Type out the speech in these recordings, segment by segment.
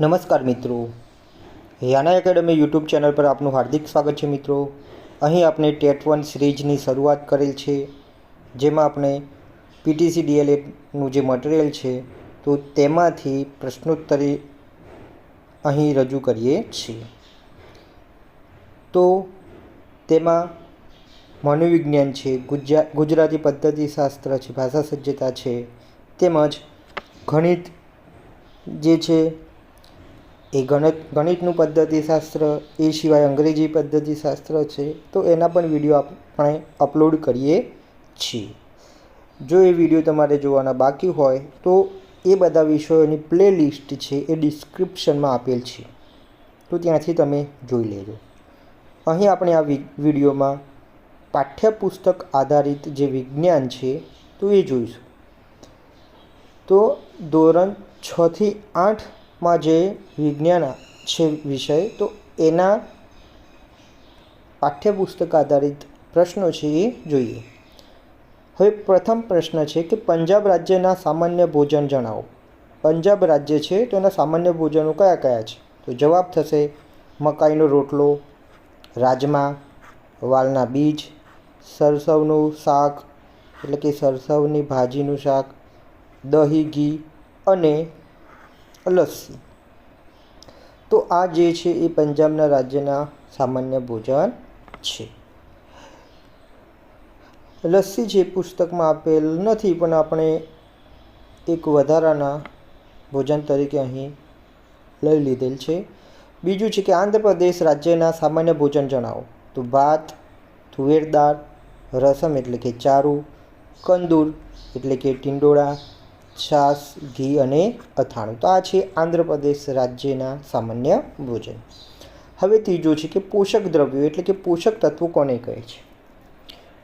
નમસ્કાર મિત્રો. યાના academy YouTube channel પર આપનું હાર્દિક સ્વાગત છે મિત્રો. અહીં આપણે ટેટ વન સિરીઝની શરૂઆત કરેલ છે, જેમાં આપણે પીટીસી ડીએલએડનું જે મટીરિયલ છે, તો તેમાંથી પ્રશ્નોત્તરી અહીં રજૂ કરીએ છીએ. તો તેમાં મનોવિજ્ઞાન છે, ગુજરા, ગુજરાતી પદ્ધતિશાસ્ત્ર છે, ભાષા સજ્જતા છે, તેમજ ગણિત જે છે એ ગણિત, ગણિતનું પદ્ધતિશાસ્ત્ર, એ સિવાય અંગ્રેજી પદ્ધતિશાસ્ત્ર છે, તો એના પણ વીડિયો આપણે અપલોડ કરીએ છીએ. જો એ વીડિયો તમારે જોવાના બાકી હોય, તો એ બધા વિષયોની પ્લેલિસ્ટ છે એ ડિસ્ક્રિપ્શનમાં આપેલ છે. તો ત્યાંથી તમે જોઈ લેજો. અહીં આપણે આ વિડીયોમાં પાઠ્યપુસ્તક આધારિત જે વિજ્ઞાન છે, તો એ જોઈશું. તો ધોરણ છથી આઠમાં જે વિજ્ઞાન છે વિષય, તો એના પાઠ્યપુસ્તક આધારિત પ્રશ્નો છે એ જોઈએ. હવે પ્રથમ પ્રશ્ન છે કે પંજાબ રાજ્યના સામાન્ય ભોજન જણાવો. પંજાબ રાજ્ય છે તો એના સામાન્ય ભોજનો કયા કયા છે? તો જવાબ થશે મકાઈનો રોટલો, રાજમા, વાલના બીજ, સરસવનું શાક, એટલે કે સરસવની ભાજીનું શાક, દહીં, ઘી અને લસ્સી તો આ જે છે એ પંજાબના રાજ્યના સામાન્ય ભોજન છે. લસ્સી જે પુસ્તકમાં આપેલ નથી, પણ આપણે એક વધારાના ભોજન તરીકે અહીં લઈ લીધેલ છે. બીજું છે કે આંધ્રપ્રદેશ રાજ્યના સામાન્ય ભોજન જણાવો. તો ભાત, તુવેર દાળ, રસમ એટલે કે ચારું, કંદૂર એટલે કે ટિંડોળા છાશ ઘી અને અથાણું. તો આ છે આંધ્રપ્રદેશ રાજ્યના સામાન્ય ભોજન. હવે ત્રીજો છે કે પોષક દ્રવ્યો, એટલે કે પોષક તત્વો કોને કહે છે?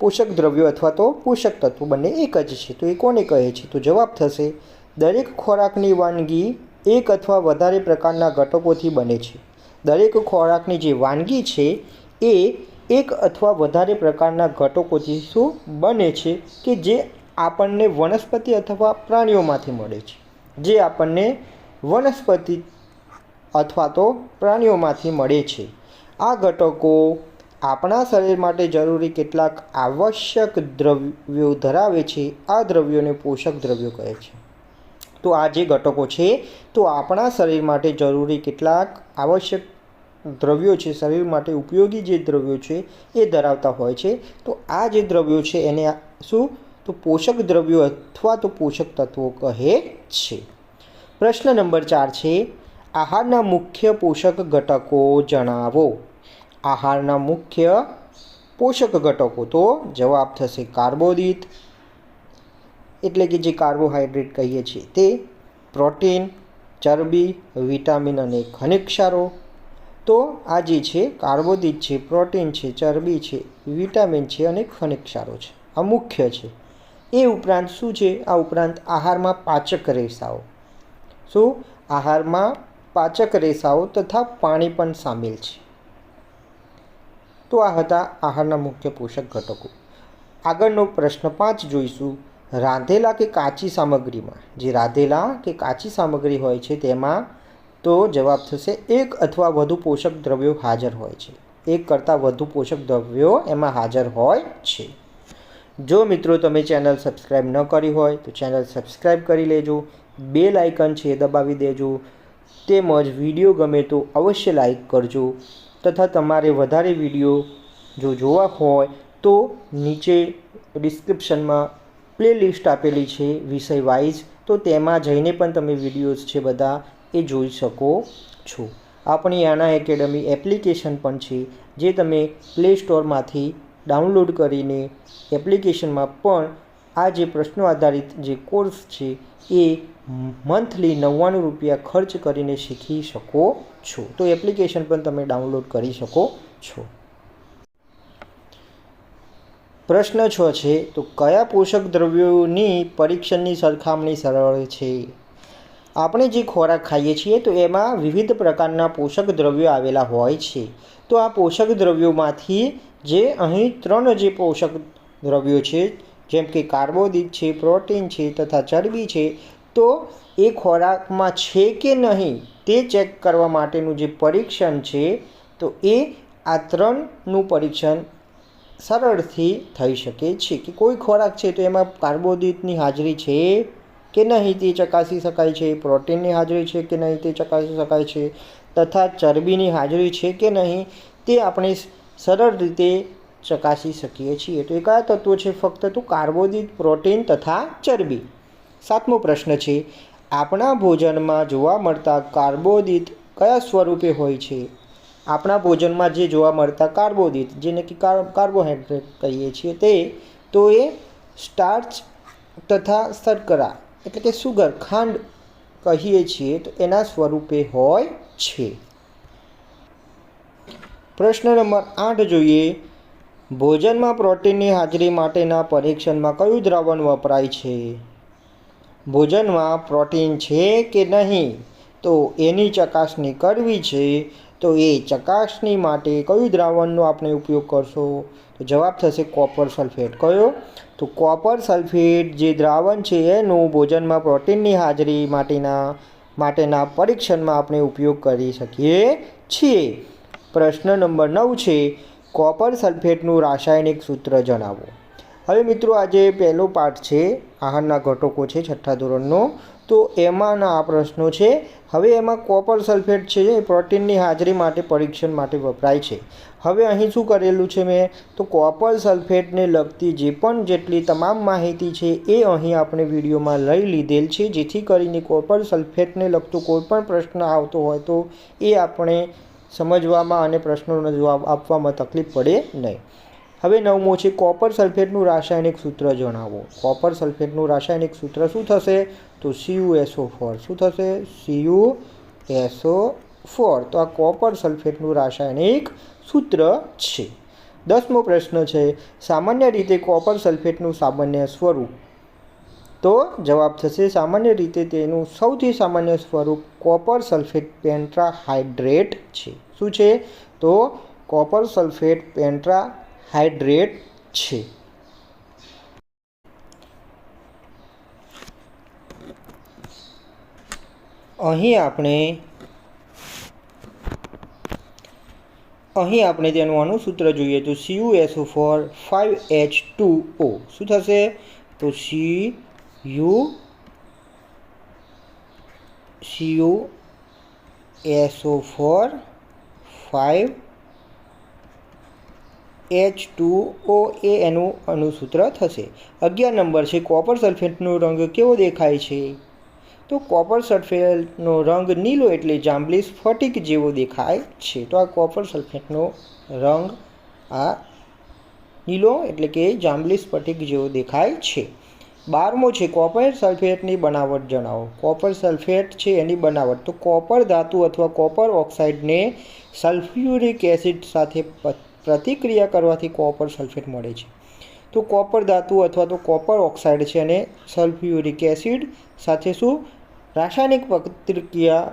પોષક દ્રવ્યો અથવા તો પોષક તત્વો બંને એક જ છે. તો એ કોને કહે છે? તો જવાબ થશે, દરેક ખોરાકની વાનગી એક અથવા વધારે પ્રકારના ઘટકોથી બને છે. દરેક ખોરાકની જે વાનગી છે એ એક અથવા વધારે પ્રકારના ઘટકોથી શું બને છે કે જે આપણને વનસ્પતિ અથવા પ્રાણીઓમાંથી મળે છે. જે આપણને વનસ્પતિ અથવા તો પ્રાણીઓમાંથી મળે છે. આ ઘટકો આપણા શરીર માટે જરૂરી કેટલાક આવશ્યક દ્રવ્યો ધરાવે છે. આ દ્રવ્યોને પોષક દ્રવ્યો કહે છે. તો આ જે ઘટકો છે, તો આપણા શરીર માટે જરૂરી કેટલાક આવશ્યક દ્રવ્યો છે, શરીર માટે ઉપયોગી જે દ્રવ્યો છે, એ ધરાવતા હોય છે. તો આ જે દ્રવ્યો છે, એને શું? તો પોષક દ્રવ્યો અથવા તો પોષક તત્વો કહે છે. પ્રશ્ન નંબર ચાર છે, આહારના મુખ્ય પોષક ઘટકો જણાવો. આહારના મુખ્ય પોષક ઘટકો તો જવાબ થશે કાર્બોદિત, એટલે કે જે કાર્બોહાઈડ્રેટ કહીએ છીએ તે પ્રોટીન, ચરબી, વિટામિન અને ખનિજ ક્ષારો તો આ જે છે કાર્બોદિત છે, પ્રોટીન છે, ચરબી છે, વિટામિન છે અને ખનિજ ક્ષારો છે. આ મુખ્ય છે. એ ઉપરાંત શું છે? આ ઉપરાંત આહારમાં પાચક રેસાઓ. શું આહારમાં પાચક રેસાઓ તથા પાણી પણ સામેલ છે. તો આ હતા આહારના મુખ્ય પોષક ઘટકો. આગળનો પ્રશ્ન પાંચ જોઈશું. રાંધેલા કે કાચી સામગ્રીમાં? જે રાંધેલા કે કાચી સામગ્રી હોય છે તેમાં તો જવાબ થશે એક અથવા વધુ પોષક દ્રવ્યો હાજર હોય છે. એક કરતાં વધુ પોષક દ્રવ્યો એમાં હાજર હોય છે. જો મિત્રો તમે ચેનલ સબસ્ક્રાઈબ ન કરી હોય, તો ચેનલ સબસ્ક્રાઈબ કરી લેજો બે લાઇકન છે દબાવી દેજો, તેમજ વીડિયો ગમે તો અવશ્ય લાઈક કરજો, તથા તમારે વધારે વીડિયો જો જોવા હોય, તો નીચે ડિસ્ક્રિપ્શનમાં પ્લેલિસ્ટ આપેલી છે વિષય વાઇઝ તો તેમાં જઈને પણ તમે વિડીયોઝ છે બધા એ જોઈ શકો છો. આપણી આના એકેડમી એપ્લિકેશન પણ છે, જે તમે પ્લે સ્ટોરમાંથી ડાઉનલોડ કરીને એપ્લિકેશનમાં પણ આ જે પ્રશ્નો આધારિત જે કોર્સ છે, એ મંથલી નવ્વાણું રૂપિયા ખર્ચ કરીને શીખી શકો છો. તો એપ્લિકેશન પણ તમે ડાઉનલોડ કરી શકો છો. પ્રશ્ન છ છે, તો કયા પોષક દ્રવ્યોની પરીક્ષણની સરખામણી સરળ છે? આપણે જે ખોરાક ખાઈએ છીએ, તો એમાં વિવિધ પ્રકારના પોષક દ્રવ્યો આવેલા હોય છે. તો આ પોષક દ્રવ્યોમાંથી જે અહીં ત્રણ જે પોષક દ્રવ્યો છે, જેમ કે કાર્બોદિત છે, પ્રોટીન છે તથા ચરબી છે, તો એ ખોરાકમાં છે કે નહીં તે ચેક કરવા માટેનું જે પરીક્ષણ છે, તો એ આ ત્રણનું પરીક્ષણ સરળથી થઈ શકે છે કે કોઈ ખોરાક છે તો એમાં કાર્બોદિતની હાજરી છે કે નહીં તે ચકાસી શકાય છે, પ્રોટીનની હાજરી છે કે નહીં તે ચકાસી શકાય છે, તથા ચરબીની હાજરી છે કે નહીં તે આપણે સરળ રીતે ચકાસી શકીએ છીએ. તો એ કયા તત્વો છે ફક્ત તો કાર્બોદિત પ્રોટીન તથા ચરબી. સાતમો પ્રશ્ન છે, આપણા ભોજનમાં જોવા મળતા કાર્બોદિત કયા સ્વરૂપે હોય છે? આપણા ભોજનમાં જે જોવા મળતા કાર્બોદિત, જેને કે કાર્બોહાઈડ્રેટ કહીએ છીએ તે, તો એ સ્ટાર્ચ તથા શર્કરા, એટલે કે સુગર ખાંડ કહીએ છીએ, તો એના સ્વરૂપે હોય છે. પ્રશ્ન નંબર આઠ જોઈએ. ભોજનમાં પ્રોટીનની હાજરી માટેના પરીક્ષણમાં કયું દ્રાવણ વપરાય છે? ભોજનમાં પ્રોટીન છે કે નહીં? તો એની ચકાસણી કરવી છે. તો એ ચકાસણી માટે કયું દ્રાવણનો આપણે ઉપયોગ કરશો? તો જવાબ થશે કોપર સલ્ફેટ. કયો? તો કોપર સલ્ફેટ જે દ્રાવણ છે એનું ભોજનમાં પ્રોટીનની હાજરી માટેના માટેના પરીક્ષણમાં આપણે ઉપયોગ કરી શકીએ છીએ. પ્રશ્ન નંબર નવ છે, કોપર સલ્ફેટનું રાસાયણિક સૂત્ર જણાવો. હવે મિત્રો આજે પહેલો પાઠ છે, આહારના ઘટકો છે, છઠ્ઠા ધોરણનો. તો એમાંના આ પ્રશ્નો છે. હવે એમાં કોપર સલ્ફેટ છે એ પ્રોટીનની હાજરી માટે પરીક્ષણ માટે વપરાય છે. હવે અહીં શું કરેલું છે મેં? તો કોપર સલ્ફેટને લગતી જે પણ જેટલી તમામ માહિતી છે એ અહીં આપણે વિડીયોમાં લઈ લીધેલ છે. જેથી કરીને કોપર સલ્ફેટને લગતો કોઈ પણ પ્રશ્ન આવતો હોય તો એ આપણે સમજવામાં અને પ્રશ્નોનો જવાબ આપવામાં તકલીફ પડે નહીં. હવે નવમો છે, કોપર સલ્ફેટનું રાસાયણિક સૂત્ર જણાવો. કોપર સલ્ફેટનું રાસાયણિક સૂત્ર શું થશે? તો સીયુ એસઓ ફોર શું થશે? સીયુ એસઓ ફોર તો આ કોપર સલ્ફેટનું રાસાયણિક સૂત્ર છે. દસમો પ્રશ્ન છે, સામાન્ય રીતે કોપર સલ્ફેટનું સામાન્ય સ્વરૂપ તો જવાબ થશે, સામાન્ય રીતે તેનું સૌથી સામાન્ય સ્વરૂપ કોપર સલ્ફેટ પેન્ટ્રાહાઇડ્રેટ છે. શું છે? તો કોપર સલ્ફેટ પેન્ટ્રા હાઇડ્રેટ છે. અહીં આપણે અહીં આપણે તેનું અણુસૂત્ર જોઈએ તો CU SO four five H two O શું થશે? તો C U CU SO four five H two O એ એનું અણુસૂત્ર થશે. અગિયાર નંબર છે, કોપર સલ્ફેટનો રંગ કેવો દેખાય છે? તો કોપર સલ્ફેટનો રંગ નીલો એટલે જાંબલી સ્ફટિક જેવો દેખાય છે. તો આ કોપર સલ્ફેટનો રંગ આ નીલો એટલે કે જાંબલી સ્ફટિક જેવો દેખાય છે. બારમો છે, કોપર સલ્ફેટની બનાવટ જણાવો. કોપર સલ્ફેટ છે, એની બનાવટ. તો કોપર ધાતુ અથવા કોપર ઓક્સાઇડને સલ્ફ્યુરિક એસિડ સાથે પ્રતિક્રિયા કરવાથી કોપર સલ્ફેટ મળે છે. તો કોપર ધાતુ અથવા તો કોપર ઓક્સાઇડ છે અને સલ્ફ્યુરિક એસિડ સાથે શું? રાસાયણિક પ્રતિક્રિયા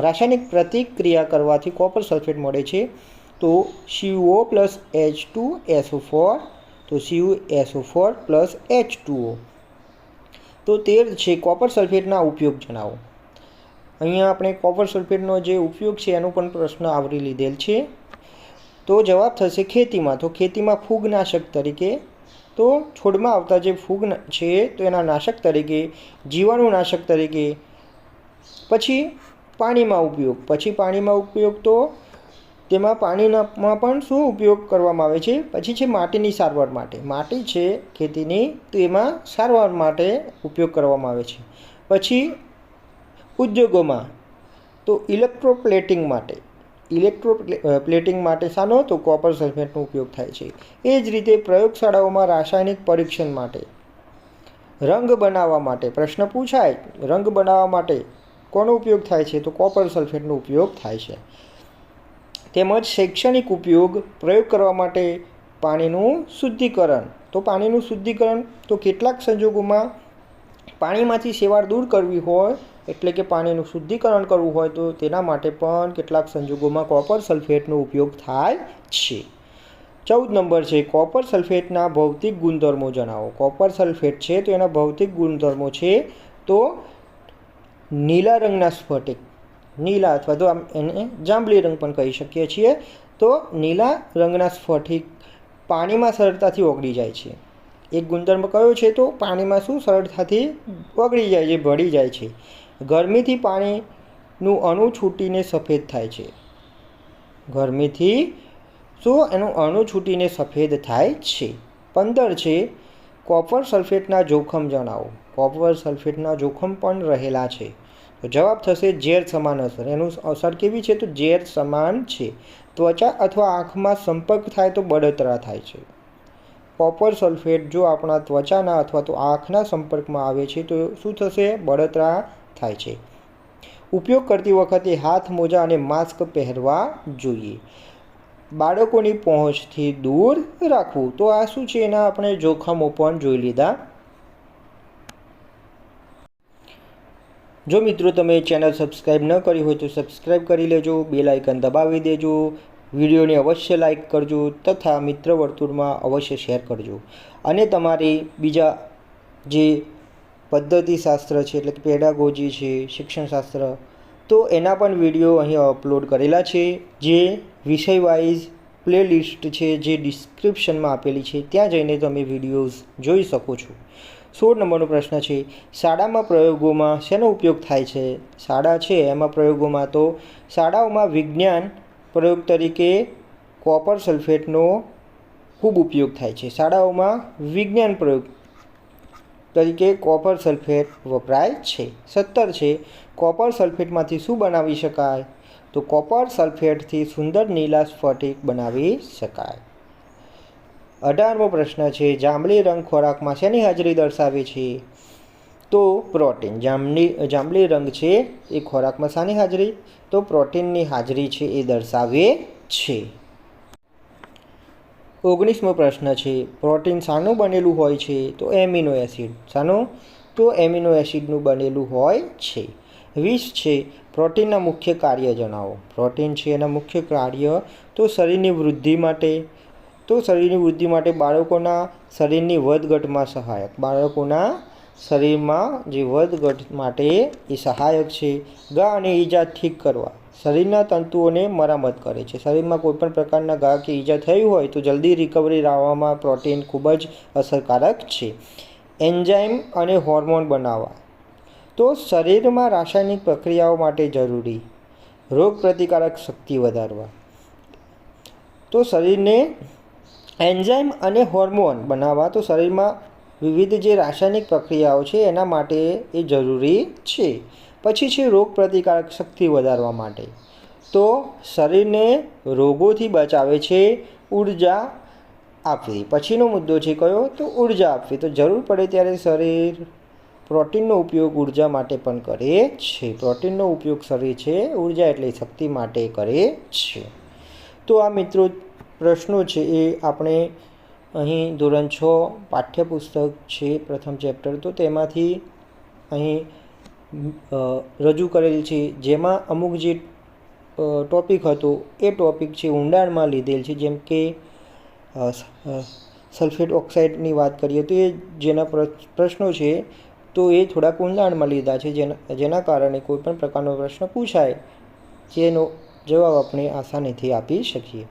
રાસાયણિક પ્રતિક્રિયા કરવાથી કોપર સલ્ફેટ મળે છે. તો C O plus H two S O four, તો C U S O four plus H two O તો તેર છે કોપર સલ્ફેટના ઉપયોગ જણાવો. અહીંયા આપણે કોપર સલ્ફેટનો જે ઉપયોગ છે એનો પણ પ્રશ્ન આવરી લીધેલ છે. તો જવાબ થશે ખેતીમાં. તો ખેતીમાં ફૂગનાશક તરીકે તો છોડમાં આવતા જે ફૂગ છે તો એના નાશક તરીકે, જીવાણુનાશક તરીકે, પછી પાણીમાં ઉપયોગ. પછી પાણીમાં ઉપયોગ તો તેમાં પાણીનામાં પણ શું ઉપયોગ કરવામાં આવે છે? પછી છે માટીની સારવાર માટે. માટી છે ખેતીની, તો એમાં સારવાર માટે ઉપયોગ કરવામાં આવે છે. પછી ઉદ્યોગોમાં, તો ઇલેક્ટ્રોપ્લેટિંગ માટે. ઇલેક્ટ્રો પ્લેટિંગ માટે શાનો? તો કોપર સલ્ફેટનો ઉપયોગ થાય છે. એ જ રીતે પ્રયોગશાળાઓમાં રાસાયણિક પરીક્ષણ માટે. રંગ બનાવવા માટે પ્રશ્ન પૂછાય. રંગ બનાવવા માટે કોનો ઉપયોગ થાય છે? તો કોપર સલ્ફેટનો ઉપયોગ થાય છે. તેમજ શૈક્ષણિક ઉપયોગ પ્રયોગ કરવા માટે પાણીનું શુદ્ધિકરણ. તો પાણીનું શુદ્ધિકરણ તો કેટલાક સંજોગોમાં પાણીમાંથી સેવાળ દૂર કરવી હોય, એટલે કે પાણીનું શુદ્ધિકરણ કરવું હોય, તો તેના માટે પણ કેટલાક સંજોગોમાં કોપર સલ્ફેટનો ઉપયોગ થાય છે. ચૌદ નંબર છે, કોપર સલ્ફેટના ભૌતિક ગુણધર્મો જણાવો. કોપર સલ્ફેટ છે તો એના ભૌતિક ગુણધર્મો છે તો નીલા રંગના સ્ફટિક. નીલા અથવા તો આમ એને જાંબલી રંગ પણ કહી શકીએ છીએ, તો નીલા રંગના સ્ફટિક પાણીમાં સરળતાથી ઓગળી જાય છે. એક ગુણધર્મ કયો છે તો પાણીમાં શું સરળતાથી ઓગળી જાય છે, ભળી જાય છે? ગરમીથી પાણીનું અણુ છૂટીને સફેદ થાય છે. ગરમીથી શું એનું અણુ છૂટીને સફેદ થાય છે? પંદર છે, કોપર સલ્ફેટના જોખમ જણાવો. કોપર સલ્ફેટના જોખમ પણ રહેલા છે. તો જવાબ થશે ઝેર સમાન અસર. એનું અસર કેવી છે? તો ઝેર સમાન છે. ત્વચા અથવા આંખમાં સંપર્ક થાય તો બળતરા થાય છે. કોપર સલ્ફેટ જો આપણા ત્વચાના અથવા તો આંખના સંપર્કમાં આવે છે, તો શું થશે? બળતરા થાય છે. ઉપયોગ કરતી વખતે હાથ, મોજા અને માસ્ક પહેરવા જોઈએ. બાળકોની પહોંચથી દૂર રાખવું. તો આ શું છે? એના આપણે જોખમો પણ જોઈ લીધા. જો મિત્રો તમે ચેનલ સબસ્ક્રાઈબ ન કરી હોય તો સબસ્ક્રાઈબ કરી લેજો બે આઇકન દબાવી દેજો, વિડીયોને અવશ્ય લાઇક કરજો તથા મિત્ર વર્તુળમાં અવશ્ય શેર કરજો. અને તમારી બીજા જે પદ્ધતિશાસ્ત્ર છે, એટલે કે પેડાગોજી છે, શિક્ષણશાસ્ત્ર, તો એના પણ વીડિયો અહીં અપલોડ કરેલા છે, જે વિષય વાઇઝ પ્લેલિસ્ટ છે, જે ડિસ્ક્રિપ્શનમાં આપેલી છે, ત્યાં જઈને તમે વિડીયોઝ જોઈ શકો છો. સોળ નંબરનો પ્રશ્ન છે, શાળામાં પ્રયોગોમાં શેનો ઉપયોગ થાય છે? શાળા છે, એમાં પ્રયોગોમાં તો શાળાઓમાં વિજ્ઞાન પ્રયોગ તરીકે કોપર સલ્ફેટનો ખૂબ ઉપયોગ થાય છે. શાળાઓમાં વિજ્ઞાન પ્રયોગ તરીકે કોપર સલ્ફેટ વપરાય છે. સત્તર છે, કોપર સલ્ફેટમાંથી શું બનાવી શકાય? તો કોપર સલ્ફેટથી સુંદર નીલા સ્ફટિક બનાવી શકાય. અઢારમો પ્રશ્ન છે, જાંબલી રંગ ખોરાકમાં શેની હાજરી દર્શાવે છે? તો પ્રોટીન, જાંબલી જાંબલી રંગ છે, એ ખોરાકમાં શાની હાજરી? તો પ્રોટીનની હાજરી છે, એ દર્શાવે છે. ઓગણીસમો પ્રશ્ન છે, પ્રોટીન શાનું બનેલું હોય છે? તો એમિનો એસિડ. શાનું? તો એમિનો એસિડનું બનેલું હોય છે. વીસ છે, પ્રોટીનના મુખ્ય કાર્ય જણાવો. પ્રોટીન છે, એના મુખ્ય કાર્ય તો શરીરની વૃદ્ધિ માટે. તો શરીરની વૃદ્ધિ માટે બાળકોના શરીરની વધઘટમાં સહાયક. બાળકોના શરીરમાં જે વધઘટ માટે એ સહાયક છે. ઘા અને ઈજા ઠીક કરવા. શરીરના તંતુઓને મરામત કરે છે. શરીરમાં કોઈપણ પ્રકારના ઘા કે ઈજા થઈ હોય તો જલ્દી રિકવરી લાવવામાં પ્રોટીન ખૂબ જ અસરકારક છે. એન્ઝાઇમ અને હોર્મોન બનાવવા. તો શરીરમાં રાસાયણિક પ્રક્રિયાઓ માટે જરૂરી. રોગ પ્રતિકારક શક્તિ વધારવા. તો શરીરને એન્ઝાઇમ અને હોર્મોન બનાવવા તો શરીરમાં વિવિધ જે રાસાયણિક પ્રક્રિયાઓ છે, એના માટે એ જરૂરી છે. પછી છે રોગ પ્રતિકારક શક્તિ વધારવા માટે. તો શરીરને રોગોથી બચાવે છે ઊર્જા આપવી. પછીનો મુદ્દો છે કયો? તો ઊર્જા આપવી. તો જરૂર પડે ત્યારે શરીર પ્રોટીનનો ઉપયોગ ઊર્જા માટે પણ કરે છે. પ્રોટીનનો ઉપયોગ શરીર છે, ઊર્જા એટલે શક્તિ માટે કરે છે. તો આ મિત્રો પ્રશ્નો છે એ આપણે અહીં ધોરણ છ પાઠ્યપુસ્તક છે, પ્રથમ ચેપ્ટર તો તેમાંથી અહીં રજૂ કરેલ છે, જેમાં અમુક જે ટોપિક હતો, એ ટોપિક છે ઊંડાણમાં લીધેલ છે. જેમ કે સલ્ફેટ ઓક્સાઇડની વાત કરીએ, તો એ જેના પ્રશ્નો છે, તો એ થોડાક ઊંડાણમાં લીધા છે. જેના જેના કારણે કોઈપણ પ્રકારનો પ્રશ્ન પૂછાય, જેનો જવાબ આપણે આસાનીથી આપી શકીએ.